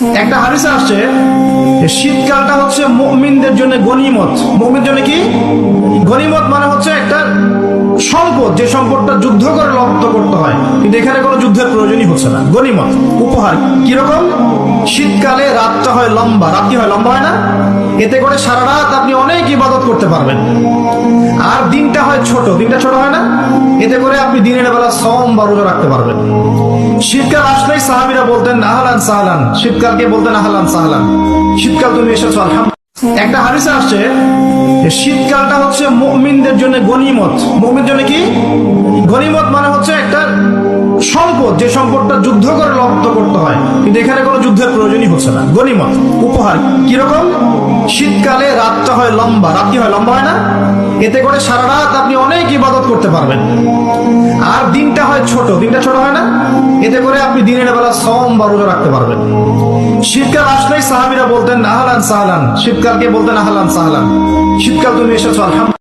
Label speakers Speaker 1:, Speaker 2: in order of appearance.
Speaker 1: একটা হাদিস আসছে শীতকালটা হচ্ছে মুমিনদের জন্য গনিমত। মুমিনদের জন্য কি? সম্পদ যে সম্পদটা যুদ্ধ করে লব্ধ করতে হয়, কিন্তু এখানে কোনো যুদ্ধের প্রয়োজনই হচ্ছে না। গনিমত উপহার কীরকম? শীতকালে রাতটা হয় লম্বা, রাত হয় লম্বা হয় না? এতে করে সারা রাত আপনি অনেক ইবাদত করতে পারবেন। আর দিনটা হয় ছোট, দিনটা ছোট হয় না? এতে করে আপনি দিনের বেলা সম বা রোজা রাখতে পারবেন। শীতকাল আসলেই সাহাবিরা বলতেন, আহলান সাহলান। শীতকালকে বলতেন, আহলান সাহলান। শীতকাল তুমি এসেছ, আলহামদুলিল্লাহ। একটা হাদিসে আসছে শীতকালটা হচ্ছে মুমিনদের জন্য গনিমত। মুমিনদের জন্য কি? গনিমত মানে হচ্ছে একটা সম্পদ, যে সম্পদটা যুদ্ধ করে লব্ধ করতে হয়। কিন্তু এখানে কোনো যুদ্ধের প্রয়োজনই হচ্ছে না। গনিমত, উপহার। কীরকম? শীতকালে রাতটা হয় লম্বা। রাত হয়? লম্বা হয় না? এতে করে সারা রাত আপনি অনেক ইবাদত করতে পারবেন। আর দিনটা হয় ছোট। দিনটা ছোট হয় না? এতে করে আপনি দিনের বেলা সম বা রোজা রাখতে পারবেন। শীতকাল সাহাবিরা বলতেন আহলান সাহলান। শীতকালকে বলতেন আহলান সাহলান। শীতকাল তুমি এসেছ আলহামদুলিল্লাহ।